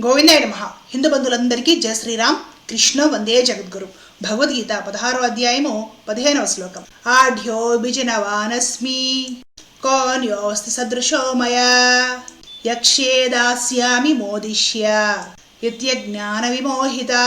గోవిందాయుడు మహా హిందూ బంధువులందరికీ జయ శ్రీరామ్. కృష్ణ వందే జగద్గురు. భగవద్గీత పదహారో అధ్యాయము పదిహేనవ శ్లోకం. ఆఢ్యో బిజనవానస్మి కోన్యోస్తి సదృశో యక్షే దాస్యామి మోదిష్య. జ్ఞాన విమోహితా.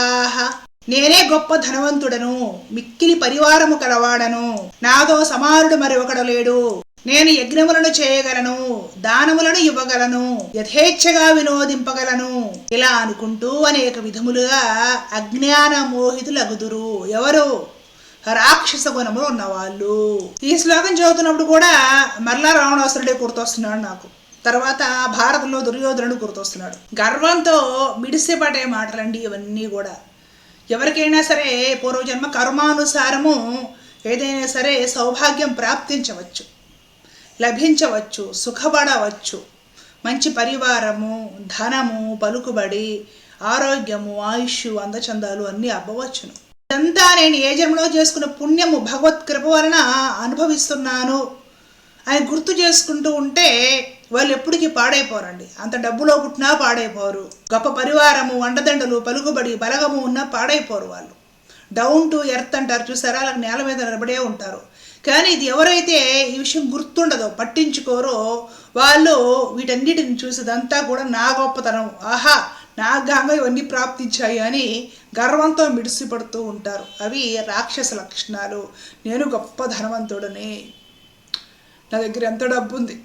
నేనే గొప్ప ధనవంతుడను. మిక్కిలి పరివారము కలవాడను. నాతో సమానుడు మరి ఒకడు లేడు. నేను యజ్ఞములను చేయగలను. దానములను ఇవ్వగలను యథేచ్ఛగా వినోదింపగలను ఇలా అనుకుంటూ అనేక విధములుగా అజ్ఞాన మోహితులగుదురు ఎవరు? రాక్షస గుణములు ఉన్నవాళ్ళు. ఈ శ్లోకం చదువుతున్నప్పుడు కూడా మరలా రావణాసురుడే గుర్తొస్తున్నాడు నాకు. తర్వాత భారతంలో దుర్యోధనుడు గుర్తొస్తున్నాడు. గర్వంతో మిడిసిపడే మాటలండి ఇవన్నీ కూడా. ఎవరికైనా సరే పూర్వజన్మ కర్మానుసారము ఏదైనా సరే సౌభాగ్యం ప్రాప్తించవచ్చు. లభించవచ్చు సుఖపడవచ్చు. మంచి పరివారము ధనము పలుకుబడి ఆరోగ్యము ఆయుష్ అందచందాలు అన్నీ అవ్వవచ్చును ఇదంతా నేను ఏ జన్మలో చేసుకున్న పుణ్యము భగవత్ కృప వలన అనుభవిస్తున్నాను అని గుర్తు చేసుకుంటూ ఉంటే వాళ్ళు ఎప్పటికీ పాడైపోరండి. అంత డబ్బులో పుట్టినా పాడైపోరు. గొప్ప పరివారము వండదండలు పలుకుబడి బలగము ఉన్నా పాడైపోరు వాళ్ళు. డౌన్ టు ఎర్త్ అంటారు చూసారా? వాళ్ళకి నేల మీద నిలబడే ఉంటారు. కానీ ఇది ఎవరైతే ఈ విషయం గుర్తుండదో పట్టించుకోరో వాళ్ళు వీటన్నిటిని చూసేదంతా కూడా నా గొప్పతనం. ఆహా నా గంగ ఇవన్నీ ప్రాప్తించాయి అని గర్వంతో మిడిసిపడుతూ ఉంటారు. అవి రాక్షస లక్షణాలు. నేను గొప్ప ధనవంతుడని. నా దగ్గర ఎంత డబ్బు ఉంది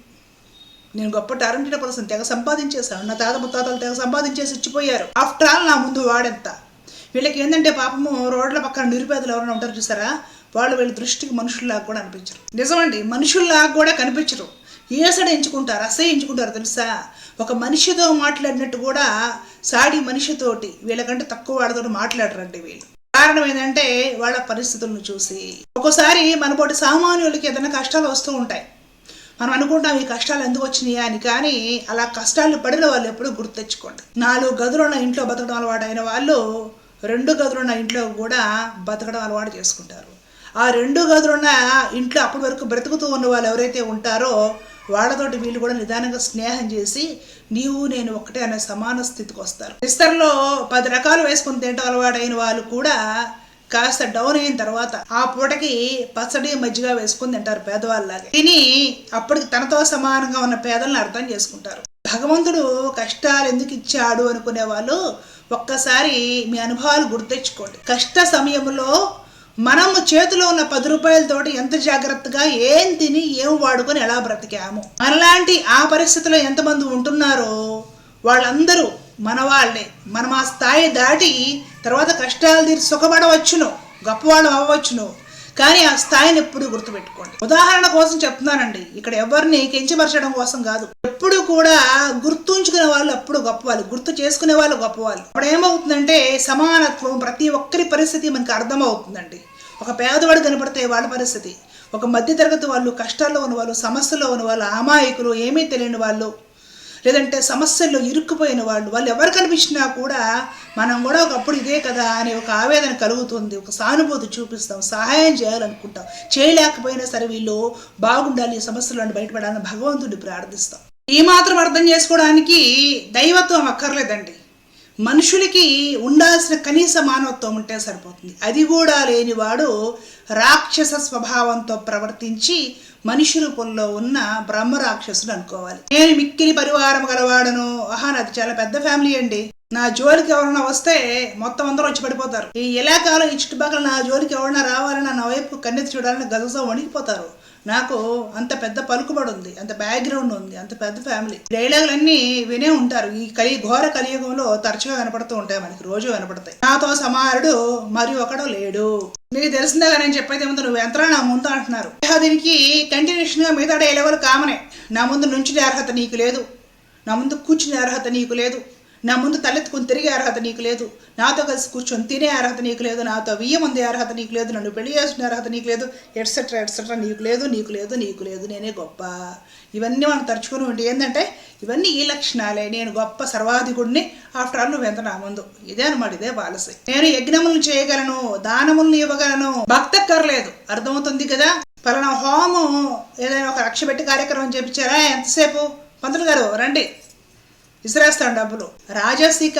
నేను గొప్ప టాలెంటెడ్ పర్సన్. తెగ సంపాదించేశాను. నా తాత ముత్తాతలు తెగ సంపాదించేసి ఇచ్చిపోయారు. ఆఫ్టర్ ఆల్ నా ముందు వాడెంత? వీళ్ళకి ఏంటంటే పాపము రోడ్ల పక్కన నిరుపేదలు ఎవరైనా ఉంటారు చూసారా? వాళ్ళు వీళ్ళ దృష్టికి మనుషుల్లాగా కూడా అనిపించరు. నిజమండి మనుషుల్లాగా కూడా కనిపించరు. ఏసడ ఎంచుకుంటారు అసహ్యించుకుంటారు తెలుసా? ఒక మనిషితో మాట్లాడినట్టు కూడా సాడి మనిషితోటి వీళ్ళకంటే తక్కువ వాళ్ళతో మాట్లాడరండి వీళ్ళు. కారణం ఏంటంటే వాళ్ళ పరిస్థితులను చూసి. ఒక్కోసారి మనపోటి సామాన్యులకి ఏదైనా కష్టాలు వస్తూ ఉంటాయి. మనం అనుకుంటాం ఈ కష్టాలు ఎందుకు వచ్చినాయా అని కానీ అలా కష్టాలు పడిన వాళ్ళు ఎప్పుడూ గుర్తు తెచ్చుకోండి. నాలుగు గదులున్న ఇంట్లో బతకడం అలవాటు అయిన వాళ్ళు రెండు గదులున్న ఇంట్లో కూడా బతకడం అలవాటు చేసుకుంటారు. ఆ రెండు గదులున్న ఇంట్లో అప్పటి వరకు బ్రతుకుతూ ఉన్న వాళ్ళు ఎవరైతే ఉంటారో వాళ్ళతోటి వీళ్ళు కూడా నిదానంగా స్నేహం చేసి నీవు నేను ఒకటే అనే సమాన స్థితికి వస్తారు. విస్తరలో పది రకాలు వేసుకుని తింటాం అలవాటైన వాళ్ళు కూడా కాస్త డౌన్ అయిన తర్వాత ఆ పూటకి పచ్చడి మజ్జిగ వేసుకుని తింటారు పేదవాళ్ళలాగా. తిని అప్పటికి తనతో సమానంగా ఉన్న పేదలను అర్థం చేసుకుంటారు. భగవంతుడు కష్టాలు ఎందుకు ఇచ్చాడు అనుకునే వాళ్ళు ఒక్కసారి మీ అనుభవాలు గుర్తెచ్చుకోండి. కష్ట సమయంలో మనము చేతిలో ఉన్న పది రూపాయలతోటి ఎంత జాగ్రత్తగా ఏం తిని ఏం వాడుకొని ఎలా బ్రతికాము? మనలాంటి ఆ పరిస్థితిలో ఎంతమంది ఉంటున్నారో వాళ్ళందరూ మన వాళ్ళే మనం ఆ స్థాయి దాటి తర్వాత కష్టాలు తీరి సుఖపడవచ్చును గొప్పవాళ్ళు అవ్వవచ్చును. కానీ ఆ స్థాయిని ఎప్పుడు గుర్తుపెట్టుకోండి. ఉదాహరణ కోసం చెప్తున్నానండి. ఇక్కడ ఎవరిని కించపరచడం కోసం కాదు. ఎప్పుడు కూడా గుర్తుంచుకునే వాళ్ళు అప్పుడు గొప్పవాళ్ళు. గుర్తు చేసుకునే వాళ్ళు గొప్పవాళ్ళు. అప్పుడు ఏమవుతుందంటే సమానత్వం ప్రతి ఒక్కరి పరిస్థితి మనకు అర్థమవుతుందండి. ఒక పేదవాడు కనపడితే వాళ్ళ పరిస్థితి. ఒక మధ్యతరగతి వాళ్ళు కష్టాల్లో ఉన్న వాళ్ళు సమస్యలో ఉన్న వాళ్ళు అమాయకులు ఏమీ తెలియని వాళ్ళు లేదంటే సమస్యల్లో ఇరుక్కుపోయిన వాళ్ళు వాళ్ళు ఎవరు కనిపించినా కూడా మనం కూడా ఒకప్పుడు ఇదే కదా అనే ఒక ఆవేదన కలుగుతుంది ఒక సానుభూతి చూపిస్తాం సహాయం చేయాలనుకుంటాం. చేయలేకపోయినా సరే వీళ్ళు బాగుండాలి ఈ సమస్యలను బయటపడాలని భగవంతుడిని ప్రార్థిస్తాం. ఈ మాత్రం అర్థం చేసుకోవడానికి దైవత్వం అక్కర్లేదండి. మనుషులకి ఉండాల్సిన కనీస మానవత్వం ఉంటే సరిపోతుంది. అది కూడా లేనివాడు రాక్షస స్వభావంతో ప్రవర్తించి మనిషి రూపంలో ఉన్న బ్రహ్మ రాక్షసుడు అనుకోవాలి. నేను మిక్కిలి పరివారం గలవాడను. ఆహా నాది చాలా పెద్ద ఫ్యామిలీ అండి. నా జోలికి ఎవరైనా వస్తే మొత్తం అందరూ వచ్చి పడిపోతారు. ఈ ఇలాకాలో ఈ చుట్టుపక్కల నా జోలికి ఎవరైనా రావాలని నా వైపు కన్నెత్తి చూడాలని గజసం వణికిపోతారు. నాకు అంత పెద్ద పలుకుబడి ఉంది అంత బ్యాక్గ్రౌండ్ ఉంది అంత పెద్ద ఫ్యామిలీ డైలాగులన్నీ వినే ఉంటారు. ఈ కలి ఘోర కలియుగంలో తరచుగా కనపడుతూ ఉంటాయి మనకి రోజు కనపడతాయి. నాతో సమారుడు మరి ఒకడు లేడు. నీకు తెలిసిందాగా నేను చెప్పేది ముందు నువ్వు ఎంత నా ముందు అంటున్నారు. దీనికి కంటిన్యూషన్గా మిగతా డైలాగులు కామనే. నా ముందు నుంచునే అర్హత నీకు లేదు. నా ముందు కూర్చునే అర్హత నీకు లేదు. నా ముందు తలెత్తుకుని తిరిగే అర్హత నీకు లేదు. నాతో కలిసి కూర్చొని తినే అర్హత నీకు లేదు. నాతో వియ్యం ఉందే అర్హత నీకు లేదు. నన్ను పెళ్ళి చేసుకునే అర్హత నీకు లేదు. ఎట్సెట్రా ఎట్సెట్రా నీకు లేదు నీకు లేదు నీకు లేదు. నేనే గొప్ప. ఇవన్నీ మనం తరుచుకుని ఉంటే ఏంటంటే ఇవన్నీ ఈ లక్షణాలే. నేను గొప్ప సర్వాధికుడిని. ఆఫ్టర్ ఆల్ నువ్వు ఎంత నా ముందు? ఇదే అనమాట ఇదే పాలసీ. నేను యజ్ఞములను చేయగలను దానములను ఇవ్వగలను. భక్తక్కర్లేదు అర్థమవుతుంది కదా? పలానా హోమం ఏదైనా ఒక లక్ష పెట్టి కార్యక్రమం చేపించారా? ఎంతసేపు? పంతులు గారు రండి. విసిరేస్తాను డబ్బులు. రాజసిక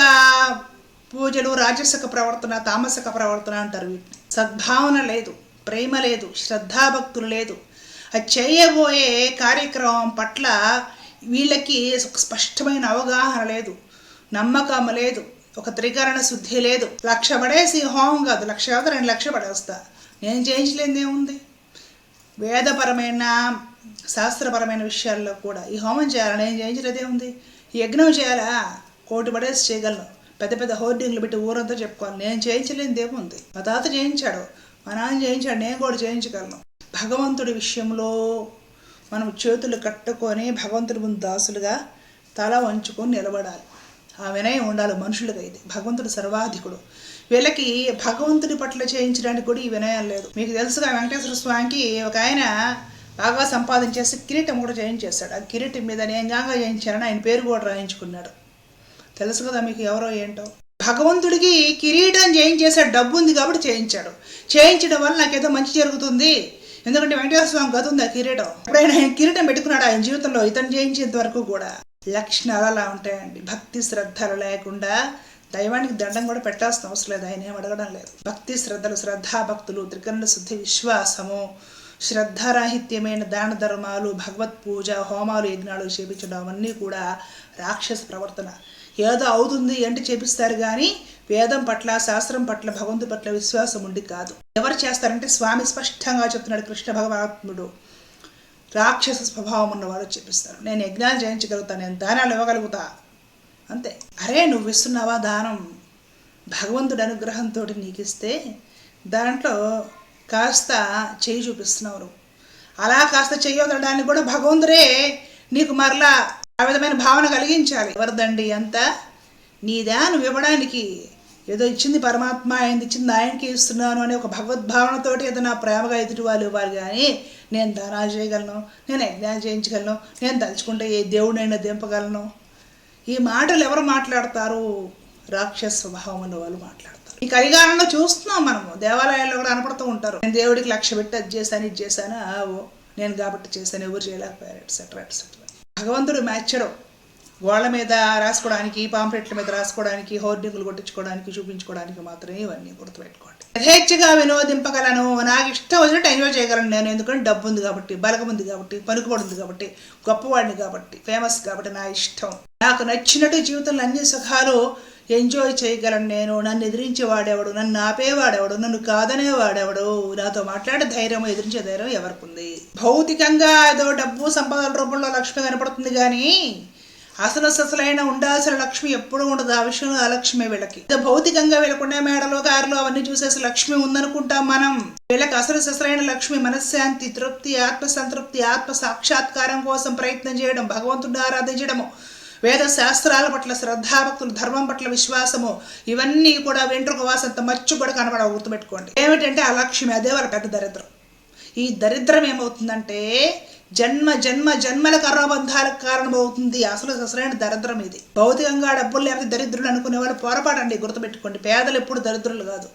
పూజలు రాజసిక ప్రవర్తన తామసిక ప్రవర్తన అంటారు వీటిని. సద్భావన లేదు ప్రేమ లేదు శ్రద్ధాభక్తులు లేదు. అది చేయబోయే కార్యక్రమం పట్ల వీళ్ళకి ఒక స్పష్టమైన అవగాహన లేదు నమ్మకం లేదు ఒక త్రికరణ శుద్ధి లేదు. లక్ష పడేసి హోమం కాదు లక్ష కాదు రెండు లక్ష పడేస్తా. నేను చేయించలేనిది వేదపరమైన శాస్త్రపరమైన విషయాల్లో కూడా ఈ హోమం చేయాలి నేను చేయించలేదే ఉంది యజ్ఞం చేయాలా? కోటి పడేసి చేయగలను. పెద్ద పెద్ద హోర్డింగ్లు పెట్టి ఊరంతా చెప్పుకోవాలి. నేను చేయించలేని దేవుంది మా తాత చేయించాడు. మా నాన్న చేయించాడు. నేను కూడా చేయించగలను. భగవంతుడి విషయంలో మనం చేతులు కట్టుకొని భగవంతుడి ముందు దాసులుగా తల వంచుకొని నిలబడాలి. ఆ వినయం ఉండాలి మనుషులుగా ఇది భగవంతుడు సర్వాధికుడు. వీళ్ళకి భగవంతుడి పట్ల చేయించడానికి కూడా ఈ వినయం లేదు. మీకు తెలుసుగా వెంకటేశ్వర స్వామికి ఒక ఆయన బాగా సంపాదించేసి కిరీటం కూడా జయించేశాడు ఆ కిరీటం మీద నేను గాగా చేయించానని ఆయన పేరు కూడా రాయించుకున్నాడు. తెలుసు కదా మీకు ఎవరో ఏంటో? భగవంతుడికి కిరీటం జయించేశాడు డబ్బు ఉంది కాబట్టి చేయించాడు. చేయించడం వల్ల నాకేదో మంచి జరుగుతుంది. ఎందుకంటే వెంకటేశ్వర స్వామి గది ఉంది ఆ కిరీటం. ఎప్పుడైనా ఆయన కిరీటం పెట్టుకున్నాడు ఆయన జీవితంలో. ఇతను జయించేంత వరకు కూడా లక్షణాలు అలా ఉంటాయండి. భక్తి శ్రద్ధలు లేకుండా దైవానికి దండం కూడా పెట్టాల్సిన అవసరం లేదు. ఆయన ఏం అడగడం లేదు. భక్తి శ్రద్ధలు శ్రద్ధాభక్తులు త్రికరణ శుద్ధి విశ్వాసము శ్రద్ధారాహిత్యమైన దాన ధర్మాలు భగవత్ పూజ హోమాలు యజ్ఞాలు చేపించడం అవన్నీ కూడా రాక్షస ప్రవర్తన. ఏదో అవుతుంది అంటే చేపిస్తారు కానీ వేదం పట్ల శాస్త్రం పట్ల భగవంతు పట్ల విశ్వాసం ఉండి కాదు. ఎవరు చేస్తారంటే స్వామి స్పష్టంగా చెప్తున్నాడు కృష్ణ భగవాత్ముడు రాక్షస స్వభావం ఉన్నవారు చేపిస్తారు. నేను యజ్ఞాలు చేయించగలుగుతాను నేను దానాలు ఇవ్వగలుగుతా. అంతే. అరే నువ్వు ఇస్తున్నావా దానం? భగవంతుడి అనుగ్రహంతో నీకు ఇస్తే దాంట్లో కాస్త చేయి చూపిస్తున్నావు నువ్వు అలా కాస్త చెయ్యొదడానికి కూడా భగవంతుడే నీకు మరలా ఆ విధమైన భావన కలిగించాలి. ఎవరిదండి అంతా? నీదా? నువ్వు ఇవ్వడానికి ఏదో ఇచ్చింది పరమాత్మ ఆయనది ఇచ్చింది ఆయనకి ఇస్తున్నాను అనే ఒక భగవద్భావనతోటి ఏదో నా ప్రేమగా ఎదుటి వాళ్ళు ఇవ్వాలి కానీ నేను దానాలు చేయగలను నేను యజ్ఞాలు చేయించగలను నేను తలుచుకుంటే ఏ దేవుడైనా దింపగలను. ఈ మాటలు ఎవరు మాట్లాడతారు? రాక్షస స్వభావం ఉన్న వాళ్ళు మాట్లాడతారు. ఈ కలిగానంలో చూస్తున్నాం మనము. దేవాలయాల్లో కూడా అనపడుతూ ఉంటారు. నేను దేవుడికి లక్ష్య పెట్టి అది చేశాను ఇది చేశాను ఆవో నేను కాబట్టి చేశాను ఎవరు చేయలేకపోయారు ఎట్సెట్రా ఎట్సెట్రా భగవంతుడు మెచ్చడం గోళ్ళ మీద రాసుకోవడానికి పాంప్లెట్ల మీద రాసుకోవడానికి హోర్డింగులు కొట్టించుకోవడానికి చూపించుకోవడానికి మాత్రమే ఇవన్నీ గుర్తుపెట్టుకోండి. యథేచ్ఛగా వినోదింపగలను. నాకు ఇష్టం వచ్చినట్టు ఎంజాయ్ చేయగలను నేను. ఎందుకంటే డబ్బు ఉంది కాబట్టి బలగం ఉంది కాబట్టి పలుకుబడి ఉంది కాబట్టి గొప్పవాడిని కాబట్టి ఫేమస్ కాబట్టి నా ఇష్టం. నాకు నచ్చినట్టు జీవితంలో అన్ని సుఖాలు ఎంజాయ్ చేయగలను నేను. నన్ను ఎదిరించేవాడెవడు నన్ను ఆపేవాడెవడు? నన్ను కాదనేవాడెవడు? నాతో మాట్లాడే ధైర్యం ఎదిరించే ధైర్యం ఎవరికి ఉంది భౌతికంగా ఏదో డబ్బు సంపదల రూపంలో లక్ష్మి కనపడుతుంది కానీ అసలు అసలైన ఉండాల్సిన లక్ష్మి ఎప్పుడు ఉండదు. ఆ విషయంలో అలక్ష్మి వీళ్ళకి. భౌతికంగా వీళ్ళకుండే మేడలో కారులో అవన్నీ చూసేసి లక్ష్మి ఉందనుకుంటాం మనం. వీళ్ళకి అసలు అసలైన లక్ష్మి మనశ్శాంతి తృప్తి ఆత్మ సంతృప్తి ఆత్మ సాక్షాత్కారం కోసం ప్రయత్నం చేయడం భగవంతుడిని ఆరాధించడము వేద శాస్త్రాల పట్ల శ్రద్ధాభక్తులు ధర్మం పట్ల విశ్వాసము ఇవన్నీ కూడా వెంట్రుక వాసంత మచ్చు కూడా కనబడవు గుర్తుపెట్టుకోండి. ఏమిటంటే అలక్ష్మి అదే వాళ్ళ పెద్ద దరిద్రం. ఈ దరిద్రం ఏమవుతుందంటే జన్మ జన్మ జన్మల కర్మబంధాలకు కారణమవుతుంది. అసలు అసలైన దరిద్రం ఇది. భౌతికంగా డబ్బులు లేకపోతే దరిద్రులు అనుకునేవాడు పోరపాటండి గుర్తుపెట్టుకోండి. పేదలు ఎప్పుడు దరిద్రులు కాదు.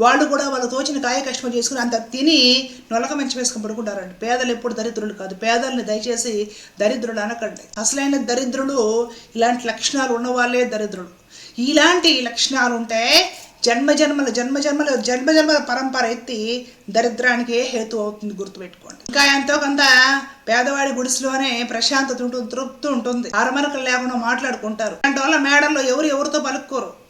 వాళ్ళు కూడా వాళ్ళు తోచిన కాయ కష్టం చేసుకుని అంత తిని నొలక మంచి వేసుకుని పడుకుంటారండి. పేదలు ఎప్పుడు దరిద్రులు కాదు. పేదల్ని దయచేసి దరిద్రులు అనకండి. అసలైన దరిద్రులు ఇలాంటి లక్షణాలు ఉన్నవాళ్ళే దరిద్రులు. ఇలాంటి లక్షణాలు ఉంటే జన్మ జన్మల జన్మ జన్మల జన్మ జన్మల పరంపర ఎత్తి దరిద్రానికి హేతు అవుతుంది గుర్తుపెట్టుకోండి. ఇంకా ఎంతో కొంత పేదవాడి గుడిసెలోనే ప్రశాంతత ఉంటుంది తృప్తి ఉంటుంది. అరమరకలు లేకుండా మాట్లాడుకుంటారు. అలాంటి వల్ల మేడల్లో ఎవరు ఎవరితో పలుక్కోరు.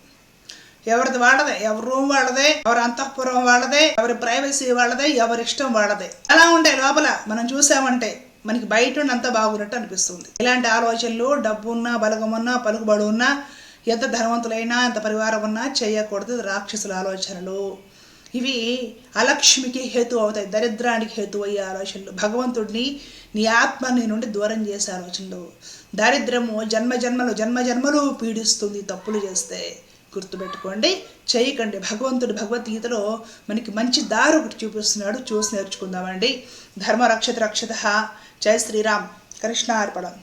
ఎవరిది వాళ్ళదే? ఎవరి రూమ్ వాళ్ళదే? ఎవరి అంతఃపురం వాళ్ళదే? ఎవరి ప్రైవసీ వాళ్ళదే? ఎవరి ఇష్టం వాళ్ళదే? అలా ఉండే లోపల మనం చూసామంటే మనకి బయట ఉండి అంతా బాగున్నట్టు అనిపిస్తుంది. ఇలాంటి ఆలోచనలు డబ్బు ఉన్నా బలగమున్నా ఉన్నా పలుకుబడి ఉన్నా ఎంత ధనవంతులైనా ఎంత పరివారం ఉన్నా చేయకూడదు రాక్షసుల ఆలోచనలు. ఇవి అలక్ష్మికి హేతు అవుతాయి దరిద్రానికి హేతు అయ్యే ఆలోచనలు. భగవంతుడిని నీ ఆత్మ నీ నుండి దూరం చేసే ఆలోచనలు. దారిద్రము జన్మ జన్మలు జన్మ జన్మలు పీడిస్తుంది తప్పులు చేస్తే. గుర్తుపెట్టుకోండి. చేయకండి. భగవంతుడు భగవద్గీతలో మనకి మంచి దారి ఒకటి చూపిస్తున్నాడు. చూసి నేర్చుకుందామండి. ధర్మ రక్షత. రక్షత జై శ్రీరామ్. కృష్ణ అర్పణం